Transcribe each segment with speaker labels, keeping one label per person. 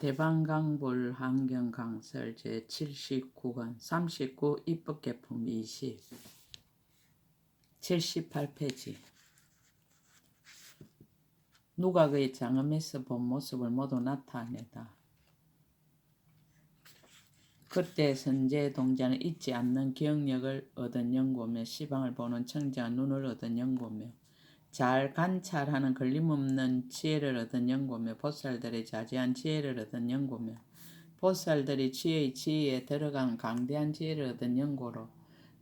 Speaker 1: 대방강불 환경강설 제 79권 39 입법 개품 20 78페이지 누가 그의 장엄에서 본 모습을 모두 나타내다. 그때 선제 동자는 잊지 않는 기억력을 얻은 연고며 시방을 보는 청자가 눈을 얻은 연고며 잘 관찰하는 걸림없는 지혜를 얻은 연고며 보살들의 자제한 지혜를 얻은 연고며 보살들이 지혜의 지혜에 들어간 강대한 지혜를 얻은 연고로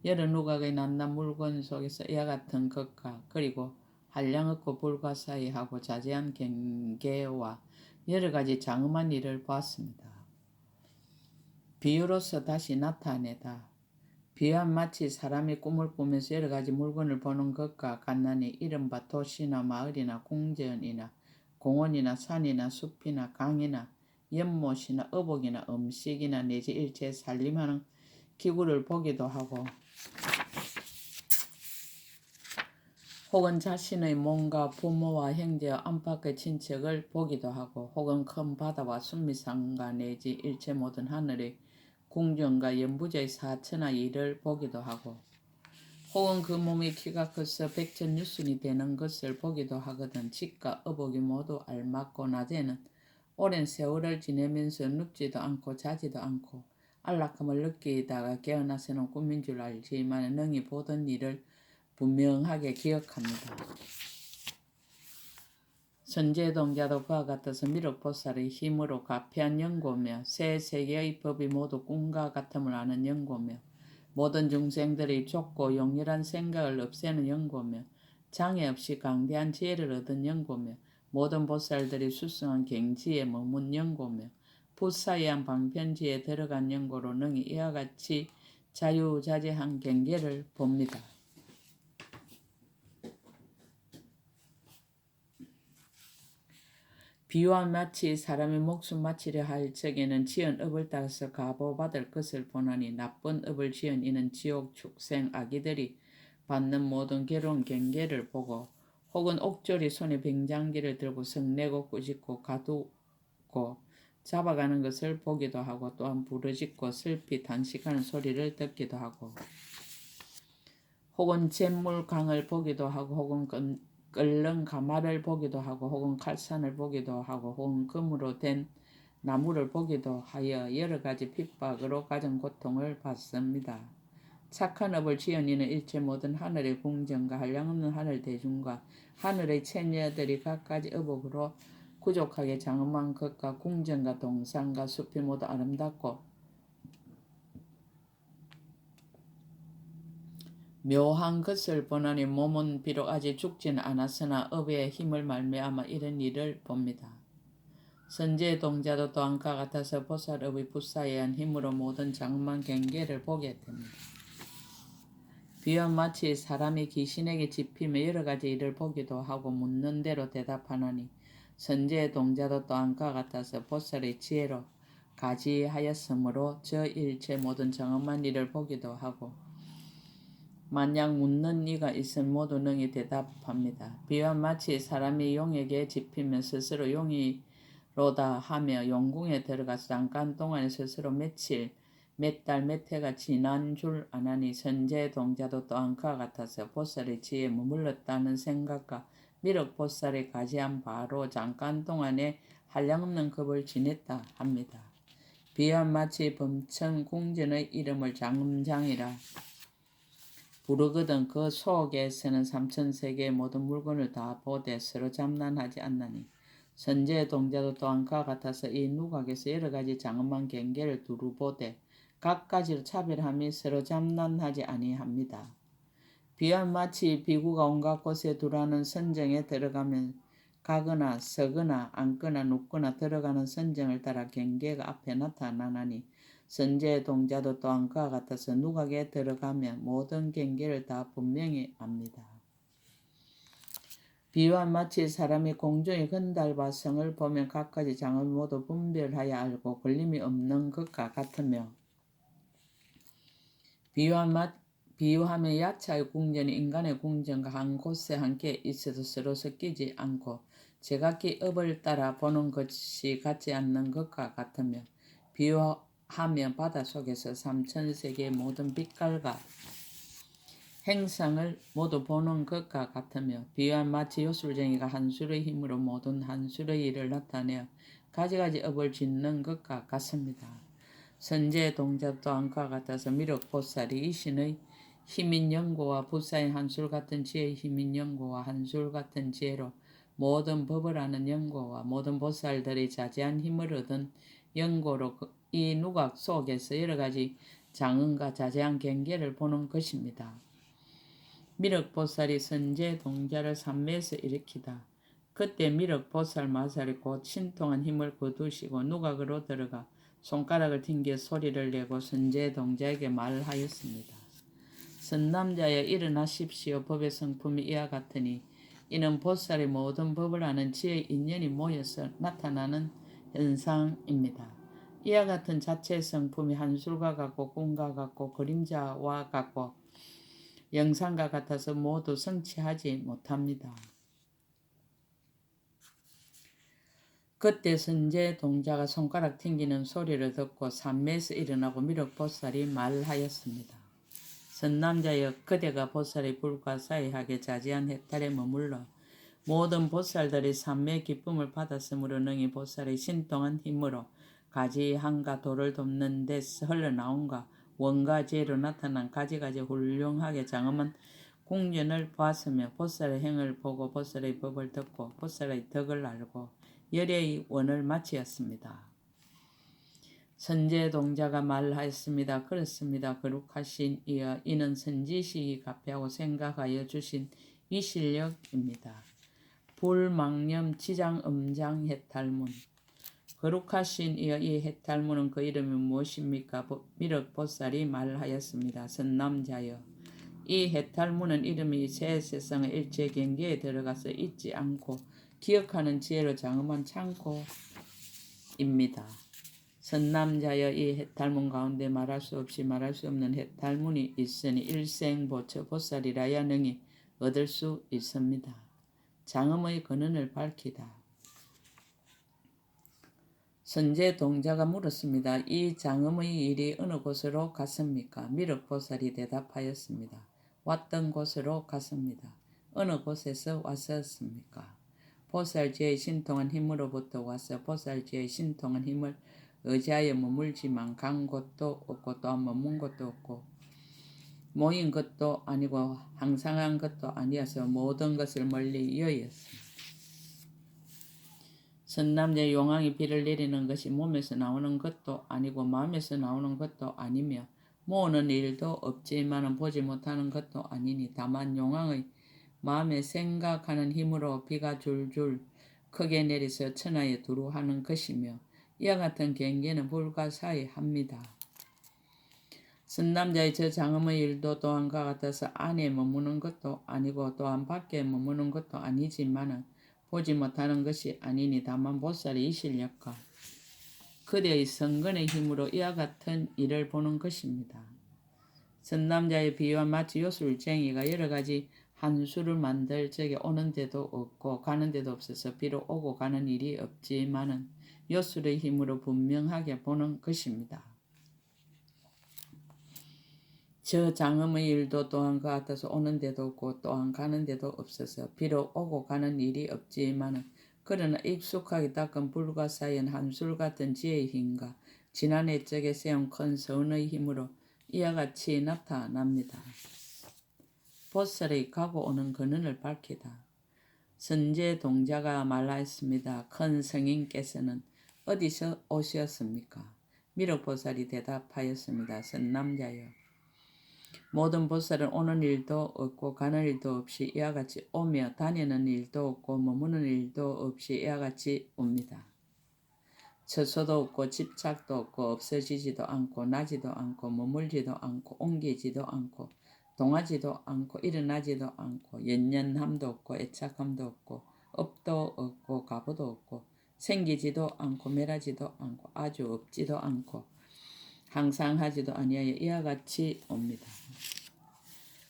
Speaker 1: 여러 누각의 낱낱 물건 속에서 이와 같은 것과 그리고 한량 없고 불과 사이하고 자제한 경계와 여러 가지 장엄한 일을 보았습니다. 비유로서 다시 나타내다. 비유한 마치 사람이 꿈을 꾸면서 여러 가지 물건을 보는 것과 같나니 이른바 도시나 마을이나 궁전이나 공원이나 산이나 숲이나 강이나 연못이나 어복이나 음식이나 내지 일체 살림하는 기구를 보기도 하고 혹은 자신의 몸과 부모와 형제와 안팎의 친척을 보기도 하고 혹은 큰 바다와 순미산과 내지 일체 모든 하늘의 궁전과 연부제의 사천하 일을 보기도 하고 혹은 그 몸의 키가 커서 백천유순이 되는 것을 보기도 하거든 집과 어복이 모두 알맞고 낮에는 오랜 세월을 지내면서 눕지도 않고 자지도 않고 안락함을 느끼다가 깨어나서는 꿈인 줄 알지만 능히 보던 일을 분명하게 기억합니다. 선제동 자도 그와 같아서 미륵보살의 힘으로 가피한 연고며 새 세계의 법이 모두 꿈과 같음을 아는 연고며 모든 중생들의 좁고 용렬한 생각을 없애는 연고며 장애 없이 강대한 지혜를 얻은 연고며 모든 보살들이 수승한 갱지에 머문 연고며 부사이한 방편지에 들어간 연고로 능히 이와 같이 자유자재한 경계를 봅니다. 비유와 마치 사람이 목숨 마치려 할 적에는 지은 업을 따라서 가보받을 것을 보나니 나쁜 업을 지은 이는 지옥 축생 아기들이 받는 모든 괴로운 경계를 보고 혹은 옥졸이 손에 빙장기를 들고 성내고 꾸짖고 가두고 잡아가는 것을 보기도 하고 또한 부르짖고 슬피 단식하는 소리를 듣기도 하고 혹은 잿물 강을 보기도 하고 혹은 끓는 가마를 보기도 하고 혹은 칼산을 보기도 하고 혹은 금으로 된 나무를 보기도 하여 여러 가지 핍박으로 가진 고통을 받습니다. 착한 업을 지은 이는 일체 모든 하늘의 궁정과 한량없는 하늘 대중과 하늘의 체녀들이 각가지 어복으로 구족하게 장엄한 것과 궁정과 동산과 숲이 모두 아름답고 묘한 것을 보나니 몸은 비록 아직 죽지는 않았으나 업의 힘을 말미암아 이런 일을 봅니다. 선제 동자도 또한 과 같아서 보살업의 불사에 한 힘으로 모든 장만 경계를 보게 됩니다. 비와 마치 사람이 귀신에게 집히며 여러 가지 일을 보기도 하고 묻는 대로 대답하나니 선제 동자도 또한 과 같아서 보살의 지혜로 가지하였으므로 저 일체 모든 정엄한 일을 보기도 하고 만약 묻는 이가 있으면 모두 능히 대답합니다. 비와 마치 사람이 용에게 집히면 스스로 용이로다 하며 용궁에 들어가서 잠깐 동안에 스스로 며칠, 몇 달, 몇 해가 지난 줄 아나니 선제 동자도 또한 그와 같아서 보살의 지에 머물렀다는 생각과 미륵 보살의 가지한 바로 잠깐 동안에 한량없는 급을 지냈다 합니다. 비와 마치 범천 궁전의 이름을 장음장이라 부르거든 그 속에서는 삼천세계의 모든 물건을 다 보되 서로 잠난하지 않나니 선제 동자도 또한 그와 같아서 이 누각에서 여러 가지 장엄한 경계를 두루 보되 각가지로 차별함이 서로 잠난하지 아니합니다. 비와 마치 비구가 온갖 곳에 두라는 선정에 들어가면 가거나 서거나 앉거나 눕거나 들어가는 선정을 따라 경계가 앞에 나타나나니 선제 동자도 또한 그와 같아서 누각에 들어가면 모든 경계를 다 분명히 압니다. 비와 마치 사람이 공중의 건달과 성을 보면 각가지 장을 모두 분별하여 알고 걸림이 없는 것과 같으며 비와 마, 비유하며 야차의 궁전이 인간의 궁전과 한 곳에 함께 있어도 서로 섞이지 않고 제각기 업을 따라 보는 것이 같지 않는 것과 같으며 비유 하며 바다 속에서 삼천세계의 모든 빛깔과 행상을 모두 보는 것과 같으며 비유한 마치 요술쟁이가 한 술의 힘으로 모든 한 술의 일을 나타내어 가지가지 업을 짓는 것과 같습니다. 선제 동작 또한 그와 같아서 미륵보살이 이 신의 힘인 연고와 부사인 한술 같은 지혜의 힘인 연고와 한술 같은 지혜로 모든 법을 아는 연고와 모든 보살들이 자제한 힘을 얻은 연고로 그- 이 누각 속에서 여러 가지 장언과 자제한 경계를 보는 것입니다. 미륵보살이 선제 동자를 삼매에서 일으키다. 그때 미륵보살 마살이 곧 신통한 힘을 거두시고 누각으로 들어가 손가락을 튕겨 소리를 내고 선제 동자에게 말하였습니다. 선남자여 일어나십시오. 법의 성품이 이와 같으니 이는 보살의 모든 법을 아는 지혜의 인연이 모여서 나타나는 현상입니다. 이와 같은 자체의 성품이 한술과 같고 꿈과 같고 그림자와 같고 영상과 같아서 모두 성취하지 못합니다. 그때 선제 동자가 손가락 튕기는 소리를 듣고 산매에서 일어나고 미륵보살이 말하였습니다. 선남자여 그대가 보살의 불과사의하게 자지한 해탈에 머물러 모든 보살들이 삼매의 기쁨을 받았으므로 능히 보살의 신통한 힘으로 가지한가 도를 돕는 데서 흘러나온가 원가지혜로 나타난 가지가지 훌륭하게 장엄한 공연을 보았으며 보살의 행을 보고 보살의 법을 듣고 보살의 덕을 알고 열애의 원을 마치었습니다. 선제 동자가 말하였습니다. 그렇습니다. 거룩하신 이여 이는 선지식이 가피하고 생각하여 주신 이 실력입니다. 불망념 지장 음장 해탈문 거룩하신 이여 이 해탈문은 그 이름이 무엇입니까? 미륵보살이 말하였습니다. 선남자여 이 해탈문은 이름이 새 세상의 일체 경계에 들어가서 잊지 않고 기억하는 지혜로 장엄한 창고입니다. 선남자여 이 해탈문 가운데 말할 수 없이 말할 수 없는 해탈문이 있으니 일생 보처 보살이라야 능히 얻을 수 있습니다. 장엄의 근원을 밝히다. 선제 동자가 물었습니다. 이 장엄의 일이 어느 곳으로 갔습니까? 미륵보살이 대답하였습니다. 왔던 곳으로 갔습니다. 어느 곳에서 왔었습니까? 보살지의 신통한 힘으로부터 와서 보살지의 신통한 힘을 의지하여 머물지만 간 곳도 없고 또 머문 곳도 없고 모인 것도 아니고 항상한 것도 아니어서 모든 것을 멀리 여였습니다. 선남자 용왕이 비를 내리는 것이 몸에서 나오는 것도 아니고 마음에서 나오는 것도 아니며 모으는 일도 없지만은 보지 못하는 것도 아니니 다만 용왕의 마음에 생각하는 힘으로 비가 줄줄 크게 내리서 천하에 두루 하는 것이며 이와 같은 경계는 불가사의합니다. 선남자의 저 장엄의 일도 또한 과 같아서 안에 머무는 것도 아니고 또한 밖에 머무는 것도 아니지만은 보지 못하는 것이 아니니 다만 보살의 이 실력과 그대의 성근의 힘으로 이와 같은 일을 보는 것입니다. 선남자의 비유와 마치 요술쟁이가 여러 가지 한수를 만들 적에 오는 데도 없고 가는 데도 없어서 비록 오고 가는 일이 없지만은 요술의 힘으로 분명하게 보는 것입니다. 저 장엄의 일도 또한 그 같아서 오는 데도 없고 또한 가는 데도 없어서 비록 오고 가는 일이 없지만은 그러나 익숙하게 닦은 불가사연 한술 같은 지혜의 힘과 지난 해적에 세운 큰 서운의 힘으로 이와 같이 나타납니다. 보살의 가고 오는 근원을 밝히다. 선제 동자가 말하였습니다. 큰 성인께서는 어디서 오셨습니까? 미륵보살이 대답하였습니다. 선남자여. 모든 보살은 오는 일도 없고 가는 일도 없이 이와 같이 오며 다니는 일도 없고 머무는 일도 없이 이와 같이 옵니다. 처소도 없고 집착도 없고 없어지지도 않고 나지도 않고 머물지도 않고 옮기지도 않고 동하지도 않고 일어나지도 않고 연연함도 없고 애착함도 없고 업도 없고 가부도 없고 생기지도 않고 멸하지도 않고 아주 없지도 않고 항상 하지도 아니하여 이와 같이 옵니다.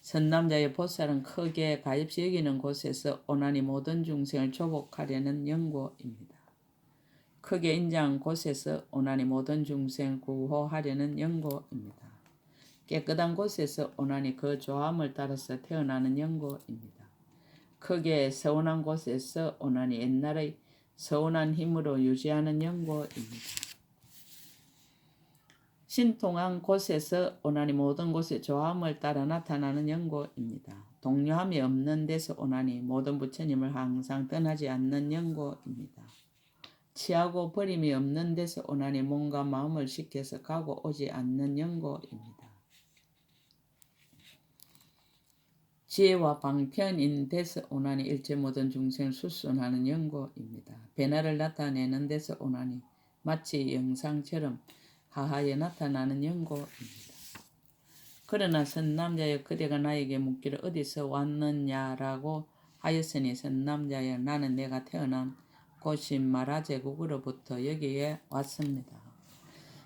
Speaker 1: 선남자의 보살은 크게 가입시 여기는 곳에서 오나니 모든 중생을 조복하려는 연고입니다. 크게 인정한 곳에서 오나니 모든 중생 구호하려는 연고입니다. 깨끗한 곳에서 오나니 그 조함을 따라서 태어나는 연고입니다. 크게 서운한 곳에서 오나니 옛날의 서운한 힘으로 유지하는 연고입니다. 신통한 곳에서 오나니 모든 곳에 조함을 따라 나타나는 연고입니다. 동료함이 없는 데서 오나니 모든 부처님을 항상 떠나지 않는 연고입니다. 취하고 버림이 없는 데서 오나니 몸과 마음을 시켜서 가고 오지 않는 연고입니다. 지혜와 방편인 데서 오나니 일체 모든 중생을 수순하는 연고입니다. 변화를 나타내는 데서 오나니 마치 영상처럼 하하에 나타나는 연고입니다. 그러나 선남자여 그대가 나에게 묻기를 어디서 왔느냐라고 하였으니 선남자여 나는 내가 태어난 곳인 마라 제국으로부터 여기에 왔습니다.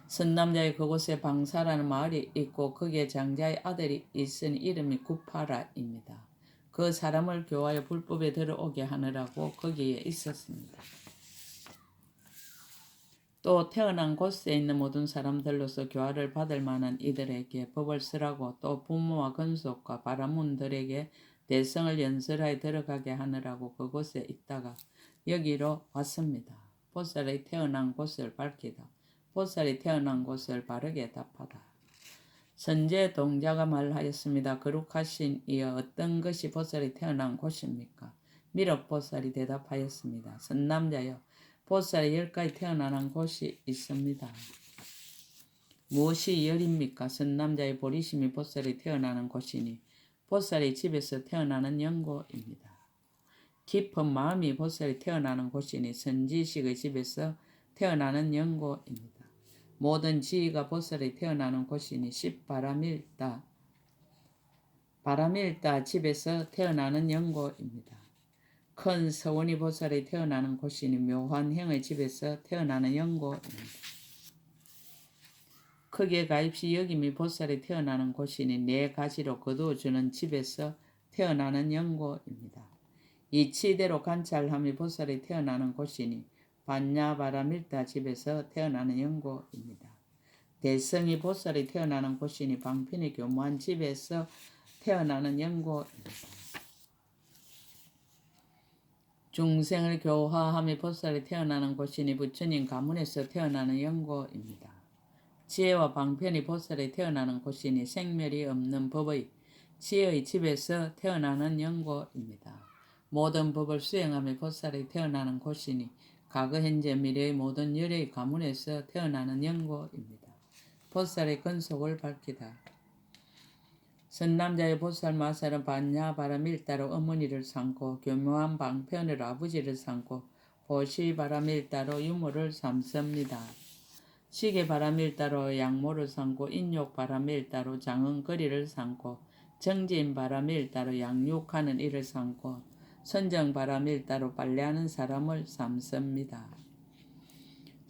Speaker 1: 선남자의 그곳에 방사라는 마을이 있고 거기에 장자의 아들이 있으니 이름이 구파라입니다. 그 사람을 교화에 불법에 들어오게 하느라고 거기에 있었습니다. 또 태어난 곳에 있는 모든 사람들로서 교화를 받을 만한 이들에게 법을 쓰라고 또 부모와 근속과 바라문들에게 대성을 연설하여 들어가게 하느라고 그곳에 있다가 여기로 왔습니다. 보살이 태어난 곳을 밝히다. 보살이 태어난 곳을 바르게 답하다. 선제 동자가 말하였습니다. 거룩하신 이여 어떤 것이 보살이 태어난 곳입니까? 미륵 보살이 대답하였습니다. 선남자여 보살이 열까지 태어나는 곳이 있습니다. 무엇이 열입니까? 선남자의 보리심이 보살이 태어나는 곳이니 보살이 집에서 태어나는 연고입니다. 깊은 마음이 보살이 태어나는 곳이니 선지식의 집에서 태어나는 연고입니다. 모든 지위가 보살이 태어나는 곳이니 십바람일다 바람일다 집에서 태어나는 연고입니다. 큰 서원이 보살이 태어나는 곳이니 묘한 행의 집에서 태어나는 연고입니다. 크게 가입시 여김이 보살이 태어나는 곳이니 네 가지로 거두어주는 집에서 태어나는 연고입니다. 이 치대로 관찰함이 보살이 태어나는 곳이니 반야바라밀다 집에서 태어나는 연고입니다. 대성이 보살이 태어나는 곳이니 방편이 교무한 집에서 태어나는 연고입니다. 중생을 교화함이 보살이 태어나는 곳이니 부처님 가문에서 태어나는 연고입니다. 지혜와 방편이 보살이 태어나는 곳이니 생멸이 없는 법의 지혜의 집에서 태어나는 연고입니다. 모든 법을 수행함이 보살이 태어나는 곳이니 과거 현재 미래의 모든 열의 가문에서 태어나는 연고입니다. 보살의 근속을 밝히다. 선남자의 보살 마살은 반야 바람일따로 어머니를 삼고 교묘한 방편을 아버지를 삼고 보시 바람일따로 유모를 삼습니다. 시계 바람일따로 양모를 삼고 인욕 바람일따로 장은거리를 삼고 정진 바람일따로 양육하는 일을 삼고 선정 바람일따로 빨래하는 사람을 삼습니다.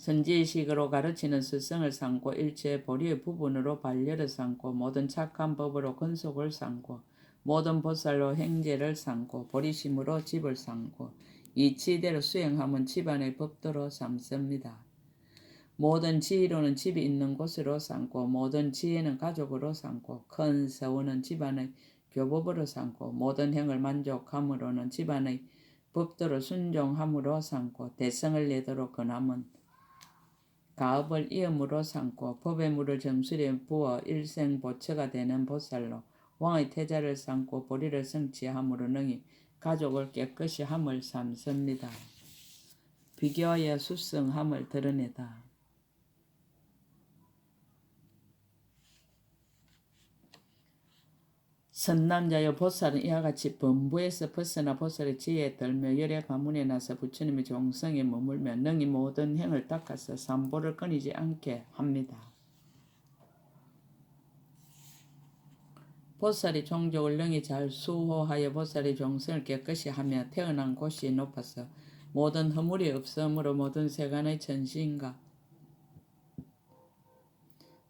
Speaker 1: 선지식으로 가르치는 스승을 삼고 일체 보리의 부분으로 반려를 삼고 모든 착한 법으로 근속을 삼고 모든 보살로 행제를 삼고 보리심으로 집을 삼고 이치대로 수행하면 집안의 법도로 삼습니다. 모든 지위로는 집이 있는 곳으로 삼고 모든 지혜는 가족으로 삼고 큰 서원은 집안의 교법으로 삼고 모든 행을 만족함으로는 집안의 법도로 순종함으로 삼고 대성을 내도록 근함은 가업을 이음으로 삼고 법의 물을 정수리에 부어 일생 보처가 되는 보살로 왕의 태자를 삼고 보리를 성취함으로 능히 가족을 깨끗이 함을 삼습니다. 비교하여 수성함을 드러내다. 선남자여 보살은 이와 같이 범부에서 벗어나 보살의 지혜에 들며 열의 가문에 나서 부처님의 종성에 머물며 능히 모든 행을 닦아서 삼보를 끊이지 않게 합니다. 보살이 종족을 능히 잘 수호하여 보살의 종성을 깨끗이 하며 태어난 곳이 높아서 모든 허물이 없으므로 모든 세간의 천신과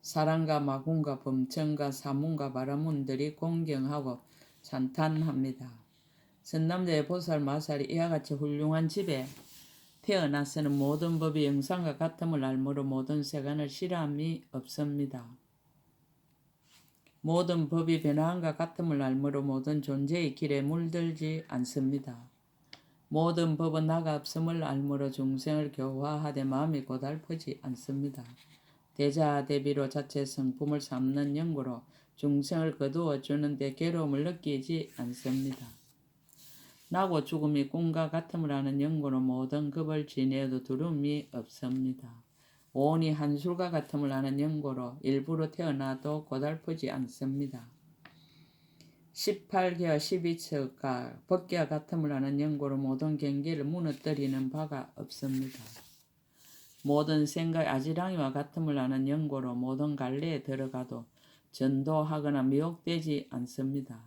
Speaker 1: 사랑과 마군과 범천과 사문과 바라문들이 공경하고 찬탄합니다. 선남자의 보살 마살이 이와 같이 훌륭한 집에 태어나서는 모든 법이 영상과 같음을 알므로 모든 세간을 싫어함이 없습니다. 모든 법이 변화함과 같음을 알므로 모든 존재의 길에 물들지 않습니다. 모든 법은 나가 없음을 알므로 중생을 교화하되 마음이 고달프지 않습니다. 대자 대비로 자체 성품을 삼는 연고로 중생을 거두어 주는데 괴로움을 느끼지 않습니다. 나고 죽음이 꿈과 같음을 아는 연고로 모든 급을 지내어도 두려움이 없습니다. 오온이 한술과 같음을 아는 연고로 일부러 태어나도 고달프지 않습니다. 18개와 12척과 법계와 같음을 아는 연고로 모든 경계를 무너뜨리는 바가 없습니다. 모든 생각 아지랑이와 같음을 아는 연고로 모든 갈래에 들어가도 전도하거나 미혹되지 않습니다.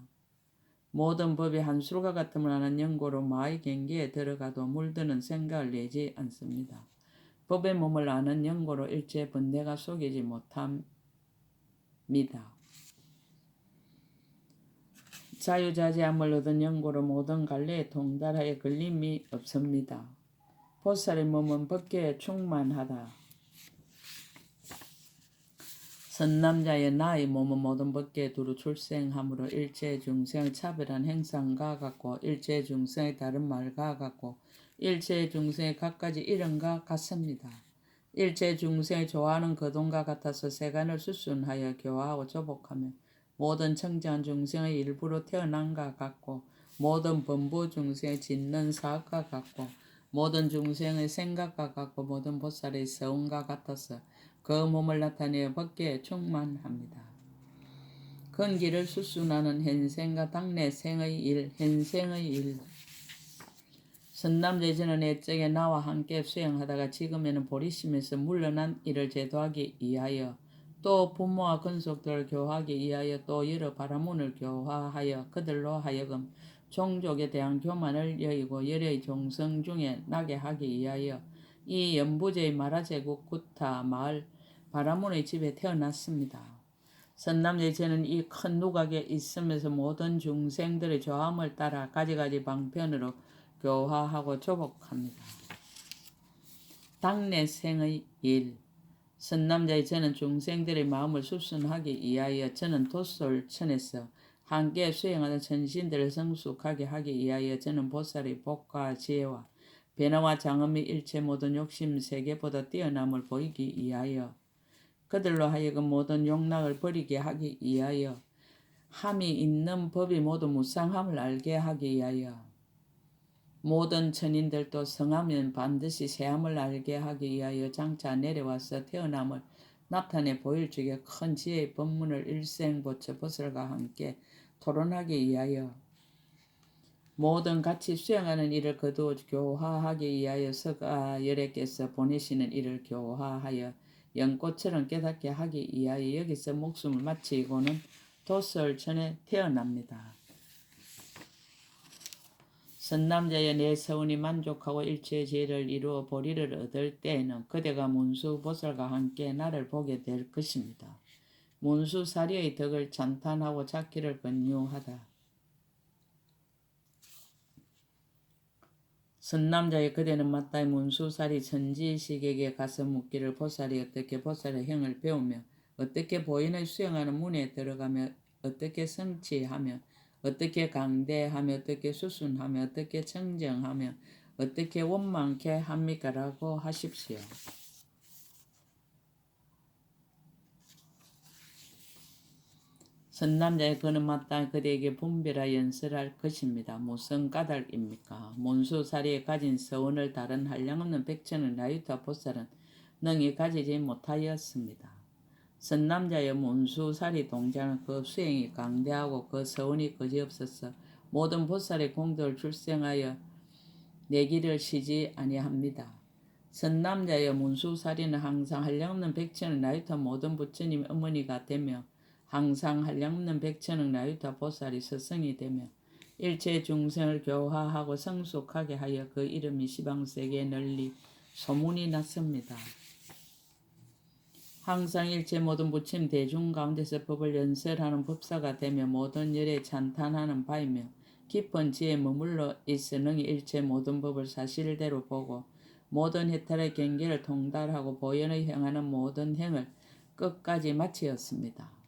Speaker 1: 모든 법이 한술과 같음을 아는 연고로 마의 경계에 들어가도 물드는 생각을 내지 않습니다. 법의 몸을 아는 연고로 일체 번뇌가 속이지 못합니다. 자유자재함을 얻은 연고로 모든 갈래에 통달하여 걸림이 없습니다. 보살의 몸은 법계에 충만하다. 선남자의 나의 몸은 모든 법계에 두루 출생함으로 일체 중생의 차별한 행상과 같고 일체 중생의 다른 말과 같고 일체 중생의 갖가지 이름과 같습니다. 일체 중생의 좋아하는 거동과 같아서 세간을 수순하여 교화하고 조복하며 모든 청지한 중생의 일부로 태어난과 같고 모든 범부 중생의 짓는 사업과 같고 모든 중생의 생각과 같고 모든 보살의 서운과 같아서 그 몸을 나타내어 법계에 충만합니다. 근기를 수순하는 현생과 당내 생의 일, 현생의 일. 선남제전은 애적에 나와 함께 수행하다가 지금에는 보리심에서 물러난 이를 제도하기 위하여 또 부모와 근속들을 교화하기 위하여 또 여러 바라문을 교화하여 그들로 하여금 종족에 대한 교만을 여의고 열의 종성 중에 나게 하기 위하여 이 연부제의 마라제국 구타 마을 바라문의 집에 태어났습니다. 선남제체는 이 큰 누각에 있으면서 모든 중생들의 조함을 따라 가지가지 방편으로 교화하고 조복합니다. 당내생의 일 선남자의 저는 중생들의 마음을 수순하기 위하여 저는 도솔천에서 함께 수행하는 천신들을 성숙하게 하기 위하여 저는 보살의 복과 지혜와 변화와 장엄이 일체 모든 욕심 세계보다 뛰어남을 보이기 위하여 그들로 하여금 모든 욕락을 버리게 하기 위하여 함이 있는 법이 모두 무상함을 알게 하기 위하여 모든 천인들도 성하면 반드시 새함을 알게 하기 위하여 장차 내려와서 태어남을 나타내 보일 적에 큰 지혜의 법문을 일생보처 보살과 함께 토론하기 위하여 모든 같이 수행하는 일을 거두어 교화하기 위하여 서가 열애께서 보내시는 일을 교화하여 연꽃처럼 깨닫게 하기 위하여 여기서 목숨을 마치고는 도설천에 태어납니다. 선남자의 내 서운이 만족하고 일체의 죄를 이루어 보리를 얻을 때에는 그대가 문수 보살과 함께 나를 보게 될 것입니다. 문수 사리의 덕을 찬탄하고 찾기를 권유하다. 선남자의 그대는 마땅히 문수살이 천지식에게 가서 묻기를 보살이 어떻게 보살의 행을 배우며 어떻게 보인을 수행하는 문에 들어가며 어떻게 성취하며 어떻게 강대하며 어떻게 수순하며 어떻게 청정하며 어떻게 원망케 합니까라고 하십시오. 선남자의 그는 마땅히 그대에게 분별하 연설할 것입니다. 무슨 까닭입니까? 몬수사리에 가진 서원을 다른 한량없는 백천은 나유타 보살은 능히 가지지 못하였습니다. 선남자의 몬수사리 동자는 그 수행이 강대하고 그 서원이 거지없어서 모든 보살의 공덕을 출생하여 내기를 쉬지 아니합니다. 선남자의 문수사리는 항상 한량없는 백천은 나유타 모든 부처님 어머니가 되며 항상 한량없는 백천억 나유타 보살이 스승이 되며 일체 중생을 교화하고 성숙하게 하여 그 이름이 시방세계에 널리 소문이 났습니다. 항상 일체 모든 부침 대중 가운데서 법을 연설하는 법사가 되며 모든 열에 찬탄하는 바이며 깊은 지혜에 머물러 있어 능히 일체 모든 법을 사실대로 보고 모든 해탈의 경계를 통달하고 보현의 행하는 모든 행을 끝까지 마치었습니다.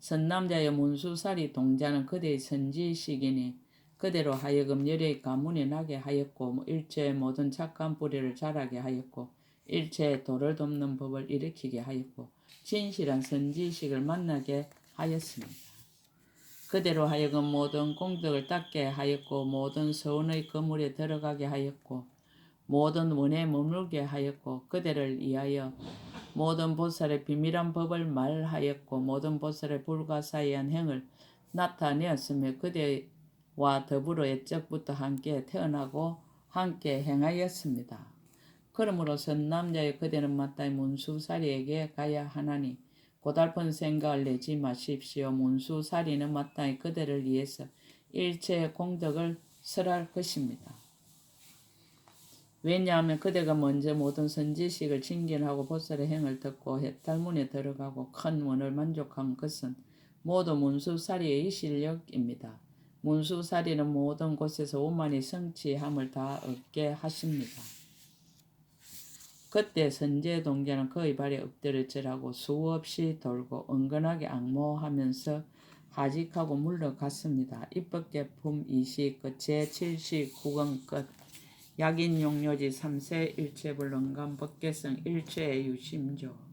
Speaker 1: 선남자의 문수살이 동자는 그대의 선지식이니 그대로 하여금 열의 가문이 나게 하였고 일체의 모든 착한 뿌리를 자라게 하였고 일체의 도를 돕는 법을 일으키게 하였고 진실한 선지식을 만나게 하였습니다. 그대로 하여금 모든 공덕을 닦게 하였고 모든 서운의 거물에 들어가게 하였고 모든 원에 머물게 하였고 그대를 위하여 모든 보살의 비밀한 법을 말하였고 모든 보살의 불가사의한 행을 나타내었으며 그대와 더불어 옛적부터 함께 태어나고 함께 행하였습니다. 그러므로 선남자의 그대는 마땅히 문수사리에게 가야 하나니 고달픈 생각을 내지 마십시오. 문수사리는 마땅히 그대를 위해서 일체의 공덕을 설할 것입니다. 왜냐하면 그대가 먼저 모든 선지식을 징견하고 보살의 행을 듣고 해탈문에 들어가고 큰 원을 만족한 것은 모두 문수사리의 실력입니다. 문수사리는 모든 곳에서 오만이 성취함을 다 얻게 하십니다. 그때 선제 동자는 그의 발에 엎드려 절하고 수없이 돌고 은근하게 악모하면서 하직하고 물러갔습니다. 입법제품 20 끝, 제79권 끝, 약인 용료지 3세 일체불능감 법계성 일체의 유심조